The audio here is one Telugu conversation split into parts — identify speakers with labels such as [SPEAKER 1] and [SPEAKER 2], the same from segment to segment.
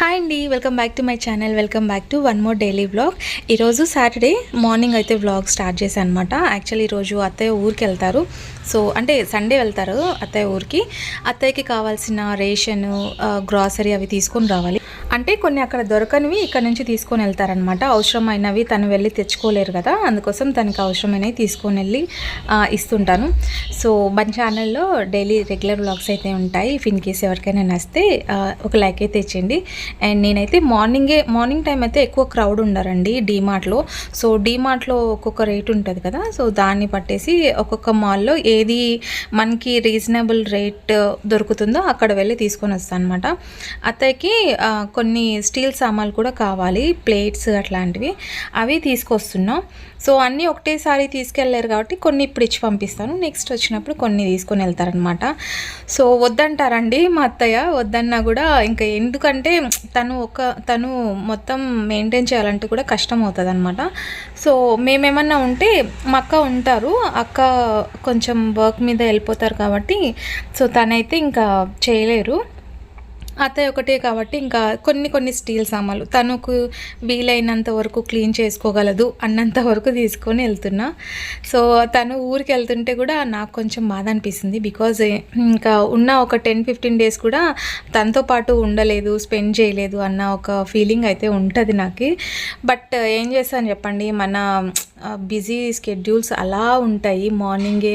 [SPEAKER 1] హాయ్ అండి welcome back to my channel welcome back to one more daily vlog ఈరోజు సాటర్డే మార్నింగ్ అయితే వ్లాగ్ స్టార్ట్ చేశాను అనమాట యాక్చువల్లీ ఈరోజు అత్తయ్య ఊరికి వెళ్తారు. సో అంటే సండే వెళ్తారు అత్తయ్య ఊరికి. అత్తయ్యకి కావాల్సిన రేషన్ గ్రాసరీ అవి తీసుకొని రావాలి. అంటే కొన్ని అక్కడ దొరకనివి ఇక్కడ నుంచి తీసుకొని వెళ్తారనమాట అవసరమైనవి తను వెళ్ళి తెచ్చుకోలేరు కదా అందుకోసం తనకి అవసరమైనవి తీసుకొని వెళ్ళి ఇస్తుంటాను. సో మన ఛానల్లో డైలీ రెగ్యులర్ బ్లాగ్స్ అయితే ఉంటాయి. ఇఫ్ ఇన్ కేస్ ఎవరికైనా నచ్చితే ఒక లైక్ అయితే ఇచ్చేయండి. అండ్ నేనైతే మార్నింగే మార్నింగ్ టైం అయితే ఎక్కువ క్రౌడ్ ఉండరండి డీమార్ట్లో. సో డీమార్ట్లో ఒక్కొక్క రేట్ ఉంటుంది కదా సో దాన్ని పట్టేసి ఒక్కొక్క మాల్లో ఏది మనకి రీజనబుల్ రేట్ దొరుకుతుందో అక్కడ వెళ్ళి తీసుకొని వస్తాను అనమాట అత్తయ్యకి కొన్ని స్టీల్ సామాన్లు కూడా కావాలి ప్లేట్స్ అట్లాంటివి. అవి తీసుకొస్తున్నాం. సో అన్నీ ఒకటేసారి తీసుకెళ్ళారు కాబట్టి కొన్ని ఇప్పుడు ఇచ్చి పంపిస్తాను. నెక్స్ట్ వచ్చినప్పుడు కొన్ని తీసుకొని వెళ్తారనమాట సో వద్దంటారండి మా అత్తయ్య. వద్దన్నా కూడా ఇంకా ఎందుకంటే తను ఒక తను మొత్తం మెయింటైన్ చేయాలంటే కూడా కష్టం అవుతుంది అనమాట సో మేమేమన్నా ఉంటే మా అక్క ఉంటారు. అక్క కొంచెం వర్క్ మీద వెళ్ళిపోతారు కాబట్టి. సో తనైతే ఇంకా చేయలేరు. అత్తయ్య ఒకటే కాబట్టి ఇంకా కొన్ని కొన్ని స్టీల్ సామాన్లు. తనకు వీలైనంత వరకు క్లీన్ చేసుకోగలదు అన్నంత వరకు తీసుకొని వెళ్తున్నా. సో తను ఊరికి వెళ్తుంటే కూడా నాకు కొంచెం బాధ అనిపిస్తుంది బికాజ్ ఇంకా ఉన్న ఒక టెన్ ఫిఫ్టీన్ డేస్ కూడా తనతో పాటు ఉండలేదు స్పెండ్ చేయలేదు అన్న ఒక ఫీలింగ్ అయితే ఉంటుంది నాకు. బట్ ఏం చేస్తాను చెప్పండి మన బిజీ స్కెడ్యూల్స్ అలా ఉంటాయి. మార్నింగే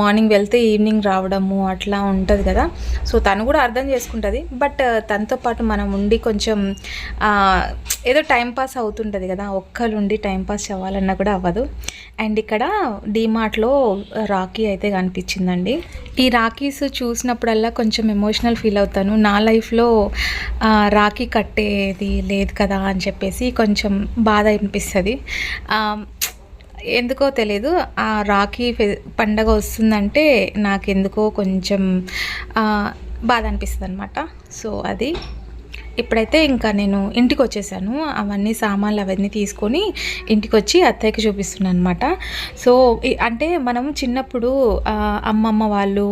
[SPEAKER 1] మార్నింగ్ వెళ్తే ఈవినింగ్ రావడము అట్లా ఉంటుంది కదా. సో తను కూడా అర్థం చేసుకుంటుంది. బట్ తనతో పాటు మనం ఉండి కొంచెం ఏదో టైం పాస్ అవుతుంటుంది కదా ఒక్కరుండి ఉండి టైంపాస్ అవ్వాలన్నా కూడా అవ్వదు. అండ్ ఇక్కడ డీమార్ట్లో రాఖీ అయితే కనిపించిందండి. ఈ రాఖీస్ చూసినప్పుడల్లా కొంచెం ఎమోషనల్ ఫీల్ అవుతాను. నా లైఫ్లో రాఖీ కట్టేది లేదు కదా అని చెప్పేసి కొంచెం బాధ అనిపిస్తుంది. ఎందుకో తెలియదు ఆ రాఖీ ఫె- పండగ వస్తుందంటే నాకు ఎందుకో కొంచెం బాధ అనిపిస్తుంది అనమాట సో అది ఇప్పుడైతే ఇంకా నేను ఇంటికి వచ్చేసాను అవన్నీ సామాన్లు అవన్నీ తీసుకొని ఇంటికి వచ్చి అత్తయ్యకి చూపిస్తున్నాను అనమాట సో అంటే మనం చిన్నప్పుడు అమ్మమ్మ వాళ్ళు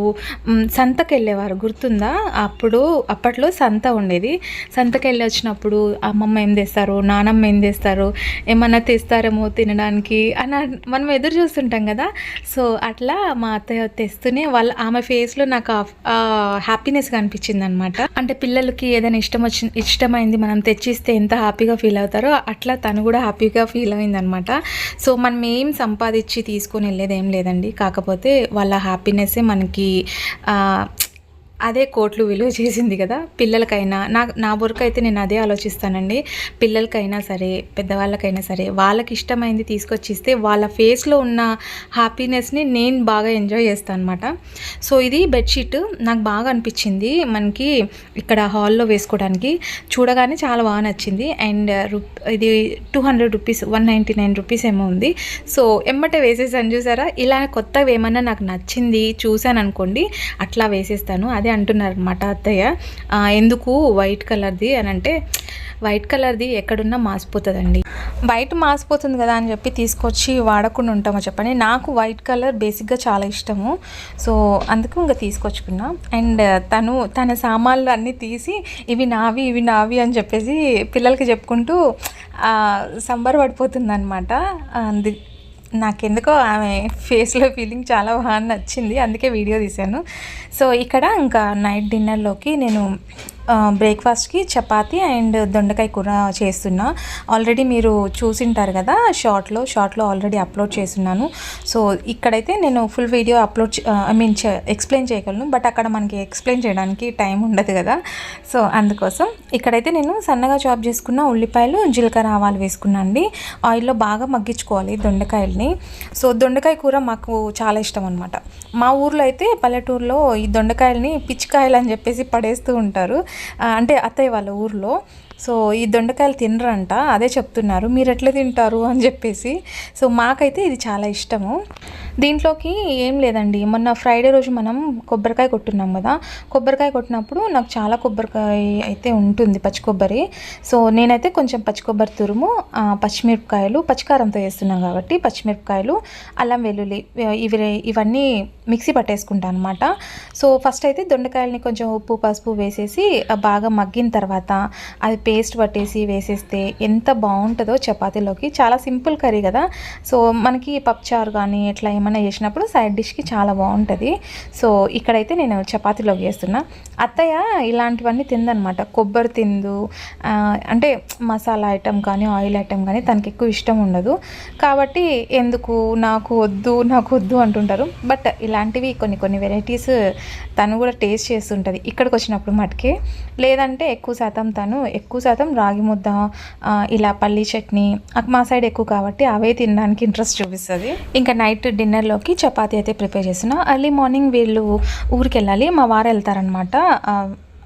[SPEAKER 1] సంతకు సంతకి వెళ్ళేవారు గుర్తుందా? అప్పుడు అప్పట్లో సంత ఉండేది. సంతకి వెళ్ళి వచ్చినప్పుడు అమ్మమ్మ ఏం తెస్తారు? నానమ్మ ఏం తెస్తారు? ఏమన్నా తెస్తారేమో తినడానికి? అని మనం ఎదురు చూస్తుంటాం కదా? సో అట్లా మా అత్తయ్య తెస్తూనే వాళ్ళ ఆమె ఫేస్లో నాకు హ్యాపీనెస్ కనిపించింది అనమాట అంటే పిల్లలకి ఏదైనా ఇష్టం వచ్చి ఇష్టమైంది మనం తెచ్చిస్తే ఎంత హ్యాపీగా ఫీల్ అవుతారో అట్లా తను కూడా హ్యాపీగా ఫీల్ అయింది అనమాట సో మనం ఏం సంపాదించి తీసుకొని వెళ్ళేది ఏం లేదండి. కాకపోతే వాళ్ళ హ్యాపీనెస్సే మనకి అదే కోట్లు విలువ చేసింది కదా పిల్లలకైనా. నా నా వరకు అయితే నేను అదే ఆలోచిస్తానండి. పిల్లలకైనా సరే పెద్దవాళ్ళకైనా సరే వాళ్ళకి ఇష్టమైంది తీసుకొచ్చి ఇస్తే వాళ్ళ ఫేస్లో ఉన్న హ్యాపీనెస్ని నేను బాగా ఎంజాయ్ చేస్తాను అనమాట సో ఇది బెడ్షీట్. నాకు బాగా అనిపించింది మనకి ఇక్కడ హాల్లో వేసుకోవడానికి. చూడగానే చాలా బాగా నచ్చింది. అండ్ ఇది two hundred rupees one ninety nine rupees ఏమో ఉంది. సో ఎమ్మటే వేసేసాను చూసారా? ఇలా కొత్తవి ఏమన్నా నాకు నచ్చింది చూశాను అనుకోండి అట్లా వేసేస్తాను. అదే అంటున్నారు అనమాట అత్తయ్య ఎందుకు వైట్ కలర్ది అని అంటే వైట్ కలర్ది ఎక్కడున్నా మాసిపోతుందండి. వైట్ మాసిపోతుంది కదా అని చెప్పి తీసుకొచ్చి వాడకుండా ఉంటామో చెప్పండి. నాకు వైట్ కలర్ బేసిక్గా చాలా ఇష్టము. సో అందుకు ఇంకా తీసుకొచ్చుకున్నా. అండ్ తను తన సామాన్లు అన్నీ తీసి ఇవి నావి ఇవి నావి అని చెప్పేసి పిల్లలకి చెప్పుకుంటూ సంబరపడిపోతుంది అనమాట నాకెందుకో ఆమె ఫేస్లో ఫీలింగ్ చాలా బాగా నచ్చింది అందుకే వీడియో తీశాను. సో ఇక్కడ ఇంకా నైట్ డిన్నర్లోకి నేను బ్రేక్ఫాస్ట్కి చపాతి అండ్ దొండకాయ కూర చేస్తున్నా. ఆల్రెడీ మీరు చూసింటారు కదా షార్ట్లో షార్ట్లో ఆల్రెడీ అప్లోడ్ చేస్తున్నాను. సో ఇక్కడైతే నేను full video upload I mean explain చేయగలను బట్ అక్కడ మనకి ఎక్స్ప్లెయిన్ చేయడానికి టైం ఉండదు కదా. సో అందుకోసం ఇక్కడైతే నేను సన్నగా చాప్ చేసుకున్న ఉల్లిపాయలు జీలకర్ర ఆవాలు వేసుకున్నాను అండి. ఆయిల్లో బాగా మగ్గించుకోవాలి దొండకాయల్ని. సో దొండకాయ కూర మాకు చాలా ఇష్టం అనమాట మా ఊర్లో అయితే పల్లెటూరులో ఈ దొండకాయల్ని పిచ్చికాయలు అని చెప్పేసి పడేస్తూ ఉంటారు. అంటే అత్తయ్య వాళ్ళ ఊర్లో. సో ఈ దొండకాయలు తినరంట. అదే చెప్తున్నారు. మీరు ఎట్లా తింటారు? అని చెప్పేసి. సో మాకైతే ఇది చాలా ఇష్టము. దీంట్లోకి ఏం లేదండి. మొన్న ఫ్రైడే రోజు మనం కొబ్బరికాయ కొట్టున్నాం కదా. కొబ్బరికాయ కొట్టినప్పుడు నాకు చాలా కొబ్బరికాయ అయితే ఉంటుంది పచ్చి కొబ్బరి. సో నేనైతే కొంచెం పచ్చి కొబ్బరి తురుము పచ్చిమిరపకాయలు పచ్చికారంతో వేస్తున్నాం కాబట్టి పచ్చిమిరపకాయలు అల్లం వెల్లుల్లి ఇవి ఇవన్నీ మిక్సీ పట్టేసుకుంటాను అనమాట సో ఫస్ట్ అయితే దొండకాయలని కొంచెం ఉప్పు పసుపు వేసేసి బాగా మగ్గిన తర్వాత అది పేస్ట్ పట్టేసి వేసేస్తే ఎంత బాగుంటుందో చపాతీలోకి. చాలా సింపుల్ కర్రీ కదా. సో మనకి పప్పుచారు కానీ ఎట్లా ఏమైనా చేసినప్పుడు సైడ్ డిష్కి చాలా బాగుంటుంది. సో ఇక్కడైతే నేను చపాతీలో వేస్తున్నా అత్తయ్య ఇలాంటివన్నీ తిందనమాట కొబ్బరి తిందు అంటే మసాలా ఐటెం కానీ ఆయిల్ ఐటెం కానీ తనకి ఎక్కువ ఇష్టం ఉండదు. కాబట్టి ఎందుకు? నాకు వద్దు నాకు వద్దు అంటుంటారు. బట్ ఇలాంటివి కొన్ని కొన్ని వెరైటీస్ తను కూడా టేస్ట్ చేస్తుంటుంది. ఇక్కడికి వచ్చినప్పుడు మటుకే. లేదంటే ఎక్కువ శాతం తను ఎక్కువ శాతం రాగి ముద్ద ఇలా పల్లీ చట్నీ మా సైడ్ ఎక్కువ కాబట్టి అవే తినడానికి ఇంట్రెస్ట్ చూపిస్తుంది. ఇంకా నైట్ డిన్నర్లోకి చపాతీ అయితే ప్రిపేర్ చేసిన ఎర్లీ మార్నింగ్ వీళ్ళు ఊరికి వెళ్ళాలి మా వారు వెళ్తారనమాట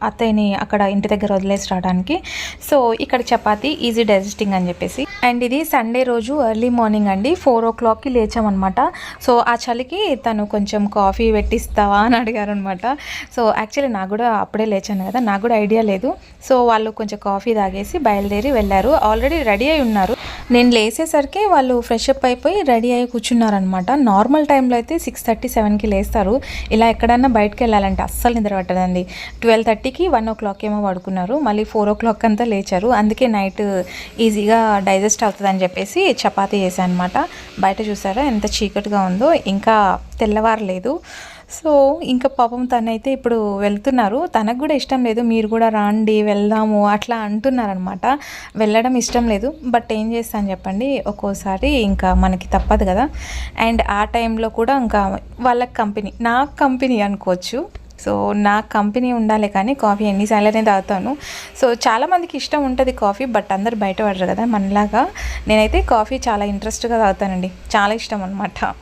[SPEAKER 1] అత్తయ్యని అక్కడ ఇంటి దగ్గర వదిలేసి రావడానికి. సో ఇక్కడ చపాతీ ఈజీ డైజెస్టింగ్ అని చెప్పేసి. అండ్ ఇది సండే రోజు ఎర్లీ మార్నింగ్ అండి. ఫోర్ ఓ క్లాక్కి లేచామన్నమాట. సో ఆ చలికి తను కొంచెం కాఫీ పెట్టిస్తావా అని అడిగారు అనమాట సో యాక్చువల్లీ నాకు కూడా అప్పుడే లేచాను కదా నాకు కూడా ఐడియా లేదు. సో వాళ్ళు కొంచెం కాఫీ తాగేసి బయలుదేరి వెళ్ళారు. ఆల్రెడీ రెడీ అయి ఉన్నారు. నేను లేసేసరికి వాళ్ళు ఫ్రెష్ అప్ అయిపోయి రెడీ అయ్యి కూర్చున్నారనమాట నార్మల్ టైంలో అయితే సిక్స్ థర్టీ సెవెన్కి లేస్తారు. ఇలా ఎక్కడన్నా బయటకు వెళ్ళాలంటే అస్సలు నిద్ర పట్టదండి. ట్వెల్వ్ థర్టీకి వన్ ఓ క్లాక్ ఏమో పడుకున్నారు. మళ్ళీ ఫోర్ ఓ క్లాక్ అంతా లేచారు. అందుకే నైట్ ఈజీగా డైజెస్ట్ అవుతుందని చెప్పేసి చపాతీ చేశాను అనమాట బయట చూసారా ఎంత చీకటిగా ఉందో ఇంకా తెల్లవారలేదు. సో ఇంకా పాపం తనైతే ఇప్పుడు వెళ్తున్నారు. తనకు కూడా ఇష్టం లేదు మీరు కూడా రాండి వెళ్దాము అట్లా అంటున్నారనమాట. వెళ్ళడం ఇష్టం లేదు. బట్ ఏం చేస్తాను చెప్పండి ఒక్కోసారి ఇంకా మనకి తప్పదు కదా. అండ్ ఆ టైంలో కూడా ఇంకా వాళ్ళకి కంపెనీ నాకు కంపెనీ అనుకోవచ్చు. సో నా కంపెనీ ఉండాలి కానీ కాఫీ ఎన్నిసార్లనే తాగుతాను. సో చాలామందికి ఇష్టం ఉంటుంది కాఫీ బట్ అందరు బయట పడరు కదా. మనలాగా నేనైతే కాఫీ చాలా ఇంట్రెస్ట్గా తాగుతానండి. చాలా ఇష్టం అనమాట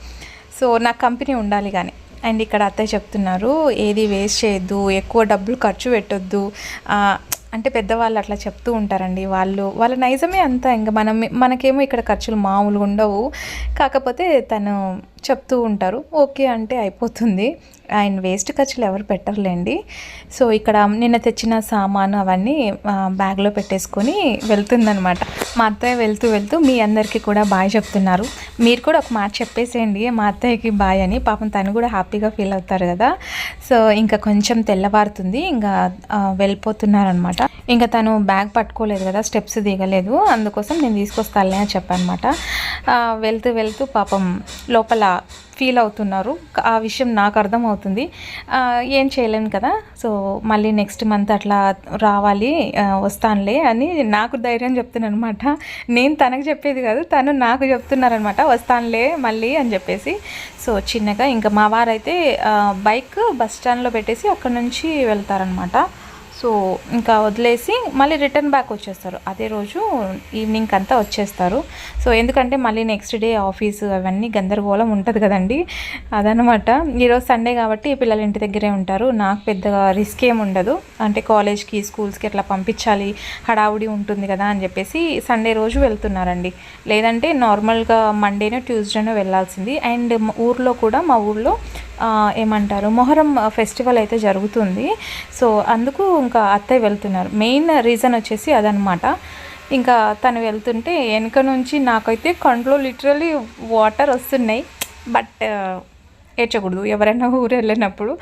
[SPEAKER 1] సో నాకు కంపెనీ ఉండాలి కానీ. అండ్ ఇక్కడ అత్తయ్య చెప్తున్నారు ఏది వేస్ట్ చేయొద్దు ఎక్కువ డబ్బులు ఖర్చు పెట్టొద్దు. అంటే పెద్దవాళ్ళు అట్లా చెప్తూ ఉంటారండి. వాళ్ళు వాళ్ళ నైజమే అంతా. ఇంకా మనం మనకేమో ఇక్కడ ఖర్చులు మామూలుగా ఉండవు. కాకపోతే తను చెప్తూ ఉంటారు ఓకే అంటే అయిపోతుంది. ఆయన వేస్ట్ ఖర్చులు ఎవరు పెట్టరులేండి. సో ఇక్కడ నిన్న తెచ్చిన సామాను అవన్నీ బ్యాగ్లో పెట్టేసుకొని వెళ్తుందనమాట మా అత్తయ్య వెళ్తూ వెళ్తూ మీ అందరికీ కూడా బాయ్ చెప్తున్నారు. మీరు కూడా ఒక మాట చెప్పేసేయండి మా అత్తయ్యకి బాయ్ అని. పాపం తను కూడా హ్యాపీగా ఫీల్ అవుతారు కదా. సో ఇంకా కొంచెం తెల్లవారుతుంది ఇంకా వెళ్ళిపోతున్నారనమాట ఇంకా తను బ్యాగ్ పట్టుకోలేదు కదా స్టెప్స్ దిగలేదు. అందుకోసం నేను తీసుకొస్తానులే అని చెప్పానమాట వెళ్తూ వెళ్తూ పాపం లోపల ఫీల్ అవుతున్నారు. ఆ విషయం నాకు అర్థమవుతుంది. ఏం చేయలేను కదా. సో మళ్ళీ నెక్స్ట్ మంత్ అట్లా రావాలి వస్తానులే అని నాకు ధైర్యం చెప్తున్నాను అనమాట నేను తనకు చెప్పేది కాదు తను నాకు చెప్తున్నారనమాట వస్తానులే మళ్ళీ అని చెప్పేసి. సో చిన్నగా ఇంకా మా వారైతే బైక్ బస్ స్టాండ్లో పెట్టేసి అక్కడ నుంచి వెళ్తారనమాట సో ఇంకా వదిలేసి మళ్ళీ రిటర్న్ బ్యాక్ వచ్చేస్తారు. అదే రోజు ఈవినింగ్ అంతా వచ్చేస్తారు. సో ఎందుకంటే మళ్ళీ నెక్స్ట్ డే ఆఫీసు అవన్నీ గందరగోళం ఉంటుంది కదండి. అదనమాట ఈరోజు సండే కాబట్టి పిల్లలు ఇంటి దగ్గరే ఉంటారు. నాకు పెద్దగా రిస్క్ ఏమి ఉండదు. అంటే కాలేజ్కి స్కూల్స్కి అట్లా పంపించాలి? హడావుడి ఉంటుంది కదా అని చెప్పేసి సండే రోజు వెళ్తున్నారండి. లేదంటే నార్మల్గా మండేనో ట్యూస్డేనో వెళ్ళాల్సింది. అండ్ ఊర్లో కూడా మా ఊర్లో ఏమంటారు మొహరం ఫెస్టివల్ అయితే జరుగుతుంది. సో అందుకు ఇంకా అత్తయ్య వెళ్తున్నారు. మెయిన్ రీజన్ వచ్చేసి అదనమాట ఇంకా తను వెళ్తుంటే వెనక నుంచి నాకైతే కంట్లో లిటరలీ వాటర్ వస్తున్నాయి. బట్ ఏడ్చకూడదు. ఎవరైనా ఊరు వెళ్ళినప్పుడు.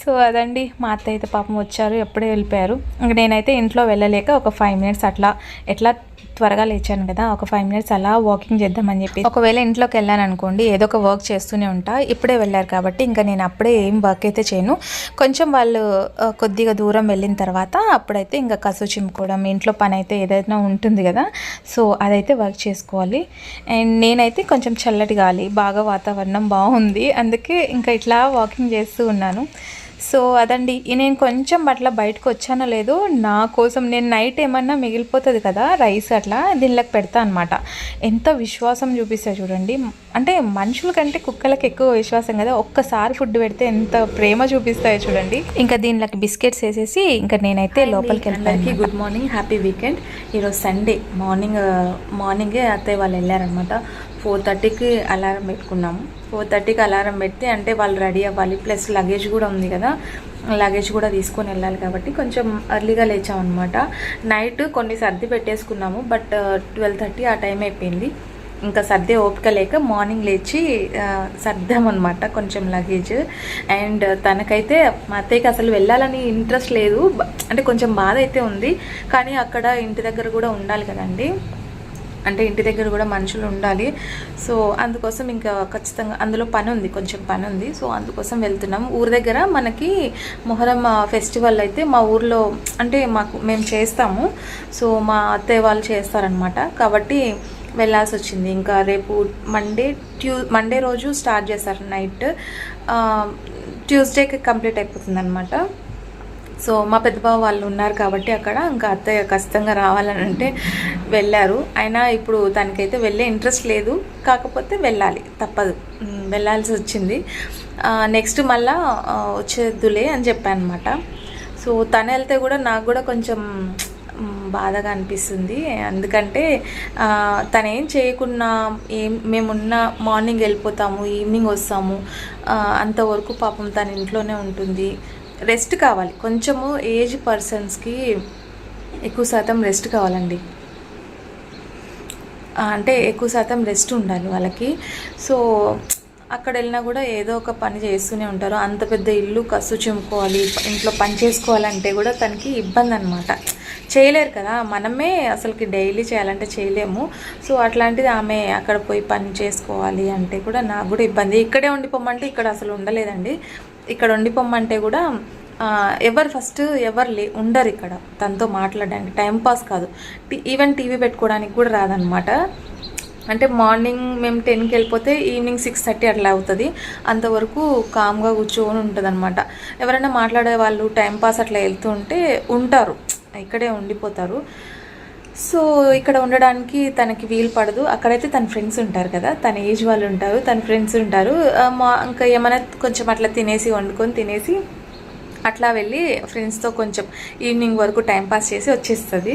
[SPEAKER 1] సో అదండి. మా అత్త అయితే పాపం వచ్చారు ఎప్పుడే వెళ్ళిపోయారు. నేనైతే ఇంట్లో వెళ్ళలేక ఒక ఫైవ్ మినిట్స్ అట్లా ఎట్లా త్వరగా లేచాను కదా ఒక ఫైవ్ మినిట్స్ అలా వాకింగ్ చేద్దామని చెప్పి ఒకవేళ ఇంట్లోకి వెళ్ళాను అనుకోండి ఏదో ఒక వర్క్ చేస్తూనే ఉంటా ఇప్పుడే వెళ్ళారు కాబట్టి ఇంకా నేను అప్పుడే ఏం వర్క్ అయితే చేయను. కొంచెం వాళ్ళు కొద్దిగా దూరం వెళ్ళిన తర్వాత అప్పుడైతే ఇంకా కసు చిమ్ముకోవడం ఇంట్లో పని అయితే ఏదైనా ఉంటుంది కదా సో అదైతే వర్క్ చేసుకోవాలి. అండ్ నేనైతే కొంచెం చల్లటి గాలి బాగా వాతావరణం బాగుంది అందుకే ఇంకా ఇట్లా వాకింగ్ చేస్తూ ఉన్నాను. సో అదండి. నేను కొంచెం అట్లా బయటకు వచ్చానో లేదో నా కోసం నేను నైట్ ఏమన్నా మిగిలిపోతుంది కదా రైస్ అట్లా దీనిలోకి పెడతా అనమాట ఎంత విశ్వాసం చూపిస్తాయి చూడండి. అంటే మనుషుల కంటే కుక్కలకి ఎక్కువ విశ్వాసం కదా. ఒక్కసారి ఫుడ్ పెడితే ఎంత ప్రేమ చూపిస్తాయో చూడండి. ఇంకా దీనిలోకి బిస్కెట్స్ వేసేసి ఇంకా నేనైతే లోపలికి వెళ్ళడానికి గుడ్ మార్నింగ్. Happy weekend. ఈరోజు సండే మార్నింగ్ మార్నింగే అత్తయ్య వాళ్ళు వెళ్ళారనమాట ఫోర్ థర్టీకి అలారం పెట్టుకున్నాము. ఫోర్ థర్టీకి అలారం పెడితే అంటే వాళ్ళు రెడీ అవ్వాలి. ప్లస్ లగేజ్ కూడా ఉంది కదా. లగేజ్ కూడా తీసుకొని వెళ్ళాలి కాబట్టి కొంచెం అర్లీగా లేచామన్నమాట నైట్ కొన్ని సర్ది పెట్టేసుకున్నాము. బట్ ట్వెల్వ్ థర్టీ ఆ టైం అయిపోయింది. ఇంకా సర్దే ఓపిక లేక మార్నింగ్ లేచి సర్దామన్నమాట కొంచెం లగేజ్. అండ్ తనకైతే మా అత్తయ్యకి అసలు వెళ్ళాలని ఇంట్రెస్ట్ లేదు. అంటే కొంచెం బాధ అయితే ఉంది. కానీ అక్కడ ఇంటి దగ్గర కూడా ఉండాలి కదండి. అంటే ఇంటి దగ్గర కూడా మనుషులు ఉండాలి. సో అందుకోసం ఇంకా ఖచ్చితంగా అందులో పని ఉంది కొంచెం పని ఉంది సో అందుకోసం వెళ్తున్నాం. ఊరి దగ్గర మనకి మొహరం ఫెస్టివల్ అయితే మా ఊర్లో అంటే మాకు మేము చేస్తాము. సో మా అత్తయ్య వాళ్ళు చేస్తారనమాట కాబట్టి వెళ్ళాల్సి వచ్చింది ఇంకా రేపు మండే ట్యూ మండే రోజు స్టార్ట్ చేస్తారు నైట్. ట్యూస్డేకి కంప్లీట్ అయిపోతుంది అనమాట సో మా పెద్దబావ వాళ్ళు ఉన్నారు కాబట్టి అక్కడ. ఇంకా అత్తయ్య ఖచ్చితంగా రావాలని అంటే వెళ్ళారు. అయినా ఇప్పుడు తనకైతే వెళ్ళే ఇంట్రెస్ట్ లేదు. కాకపోతే వెళ్ళాలి. తప్పదు. వెళ్ళాల్సి వచ్చింది. నెక్స్ట్ మళ్ళా వచ్చేద్దులే అని చెప్పాను అనమాట సో తను వెళ్తే కూడా నాకు కూడా కొంచెం బాధగా అనిపిస్తుంది. ఎందుకంటే తను ఏం చేయకున్నా ఏం మేమున్న మార్నింగ్ వెళ్ళిపోతాము ఈవినింగ్ వస్తాము. అంతవరకు పాపం తన ఇంట్లోనే ఉంటుంది. రెస్ట్ కావాలి. కొంచెము ఏజ్ పర్సన్స్కి ఎక్కువ శాతం రెస్ట్ కావాలండి. అంటే ఎక్కువ శాతం రెస్ట్ ఉండాలి వాళ్ళకి. సో అక్కడ వెళ్ళినా కూడా ఏదో ఒక పని చేస్తూనే ఉంటారు. అంత పెద్ద ఇల్లు కసు చిమ్ముకోవాలి ఇంట్లో పని చేసుకోవాలంటే కూడా తనకి ఇబ్బంది అనమాట చేయలేరు కదా. మనమే అసలుకి డైలీ చేయాలంటే చేయలేము. సో అట్లాంటిది ఆమె అక్కడ పోయి పని చేసుకోవాలి అంటే కూడా నాకు కూడా ఇబ్బంది. ఇక్కడే ఉండిపోమంటే ఇక్కడ అసలు ఉండలేదండి. ఇక్కడ ఉండిపోమంటే కూడా ఎవరు ఫస్ట్ ఎవరు లే ఉండరు ఇక్కడ. తనతో మాట్లాడడానికి టైంపాస్ కాదు. ఈవెన్ టీవీ పెట్టుకోవడానికి కూడా రాదనమాట అంటే మార్నింగ్ మేము టెన్కి వెళ్ళిపోతే ఈవినింగ్ సిక్స్ థర్టీ అట్లా అవుతుంది. అంతవరకు కామ్గా కూర్చొని ఉంటుంది అనమాట ఎవరైనా మాట్లాడే వాళ్ళు టైంపాస్ అట్లా వెళ్తూ ఉంటే ఉంటారు. ఇక్కడే ఉండిపోతారు. సో ఇక్కడ ఉండడానికి తనకి వీలు పడదు. అక్కడైతే తన ఫ్రెండ్స్ ఉంటారు కదా. తన ఏజ్ వాళ్ళు ఉంటారు తన ఫ్రెండ్స్ ఉంటారు. మా ఇంకా ఏమైనా కొంచెం అట్లా తినేసి వండుకొని తినేసి అట్లా వెళ్ళి ఫ్రెండ్స్తో కొంచెం ఈవినింగ్ వరకు టైంపాస్ చేసి వచ్చేస్తుంది.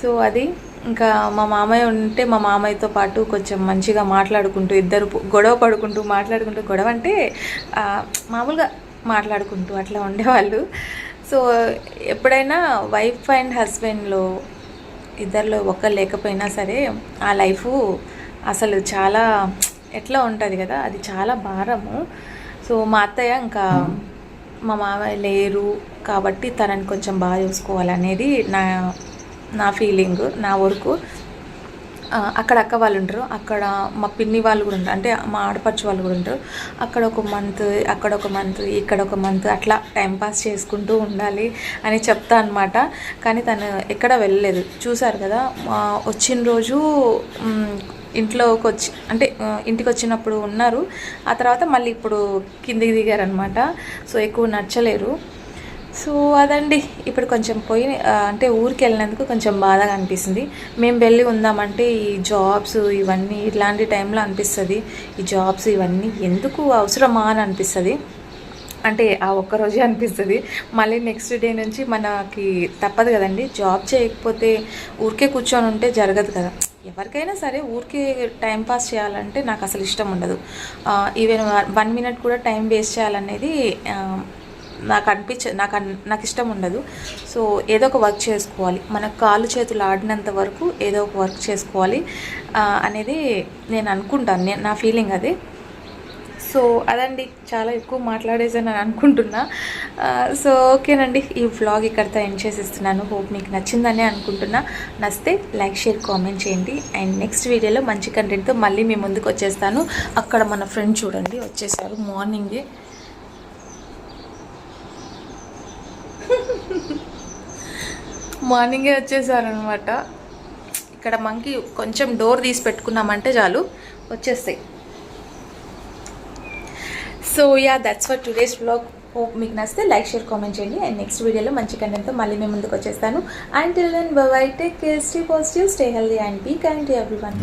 [SPEAKER 1] సో అది ఇంకా మా మామయ్య ఉంటే మా మామయ్యతో పాటు కొంచెం మంచిగా మాట్లాడుకుంటూ ఇద్దరు గొడవ పడుకుంటూ మాట్లాడుకుంటూ గొడవ అంటే మామూలుగా మాట్లాడుకుంటూ అట్లా ఉండేవాళ్ళు. సో ఎప్పుడైనా వైఫ్ అండ్ హస్బెండ్లో ఇద్దరిలో ఒక్కరు లేకపోయినా సరే ఆ లైఫ్ అసలు చాలా ఎట్లా ఉంటుంది కదా అది చాలా భారము. సో మా అత్తయ్య ఇంకా మా మామయ్య లేరు కాబట్టి తనని కొంచెం బాగా చూసుకోవాలనేది నా నా ఫీలింగ్ నా వరకు. అక్కడ అక్క వాళ్ళు ఉంటారు అక్కడ మా పిన్ని వాళ్ళు కూడా ఉంటారు అంటే మా ఆడపడుచు వాళ్ళు కూడా ఉంటారు. అక్కడ ఒక మంత్ అక్కడ ఒక మంత్ ఇక్కడ ఒక మంత్ అట్లా టైంపాస్ చేసుకుంటూ ఉండాలి అని చెప్తా అనమాట కానీ తను ఎక్కడ వెళ్ళలేదు. చూసారు కదా వచ్చిన రోజు ఇంట్లోకి వచ్చి అంటే ఇంటికి వచ్చినప్పుడు ఉన్నారు. ఆ తర్వాత మళ్ళీ ఇప్పుడు కిందికి దిగారనమాట సో ఎక్కువ నచ్చలేరు. సో అదండి. ఇప్పుడు కొంచెం పోయి అంటే ఊరికి వెళ్ళినందుకు కొంచెం బాధగా అనిపిస్తుంది. మేము వెళ్ళి ఉందామంటే ఈ జాబ్స్ ఇవన్నీ ఇట్లాంటి టైంలో అనిపిస్తుంది. ఈ జాబ్స్ ఇవన్నీ ఎందుకు అవసరమా అని అనిపిస్తుంది. అంటే ఆ ఒక్క రోజే అనిపిస్తుంది. మళ్ళీ నెక్స్ట్ డే నుంచి మనకి తప్పదు కదండి. జాబ్ చేయకపోతే ఊరికే కూర్చొని ఉంటే జరగదు కదా. ఎవరికైనా సరే ఊరికే టైం పాస్ చేయాలంటే నాకు అసలు ఇష్టం ఉండదు. ఈవెన్ వన్ మినిట్ కూడా టైం వేస్ట్ చేయాలనేది నాకు అనిపించ నాకు అన్- నాకు ఇష్టం ఉండదు. సో ఏదో ఒక వర్క్ చేసుకోవాలి. మన కాళ్ళు చేతులు ఆడినంత వరకు ఏదో ఒక వర్క్ చేసుకోవాలి అనేది నేను అనుకుంటాను. నేను నా ఫీలింగ్ అది. సో అదండి. చాలా ఎక్కువ మాట్లాడేసాను అని అనుకుంటున్నా. సో ఓకేనండి. ఈ వ్లాగ్ ఇక్కడితో ఎండ్ చేసేస్తున్నాను. హోప్ మీకు నచ్చిందని అనుకుంటున్నా. నచ్చితే లైక్ షేర్ కామెంట్ చేయండి. అండ్ నెక్స్ట్ వీడియోలో మంచి కంటెంట్తో మళ్ళీ మీ ముందుకు వచ్చేస్తాను. అక్కడ మన ఫ్రెండ్ చూడండి. వచ్చేసారు. మార్నింగే. మార్నింగే వచ్చేసారనమాట ఇక్కడ మనకి కొంచెం డోర్ తీసి పెట్టుకున్నామంటే చాలు. వచ్చేస్తాయి. So yeah that's for today's blog hope మీకు నచ్చితే లైక్ షేర్ కామెంట్ చేయండి. అండ్ నెక్స్ట్ వీడియోలో మంచి కంటెంట్తో మళ్ళీ మేము ముందుకు వచ్చేస్తాను. And till then bye take care stay positive stay healthy and be kind to everyone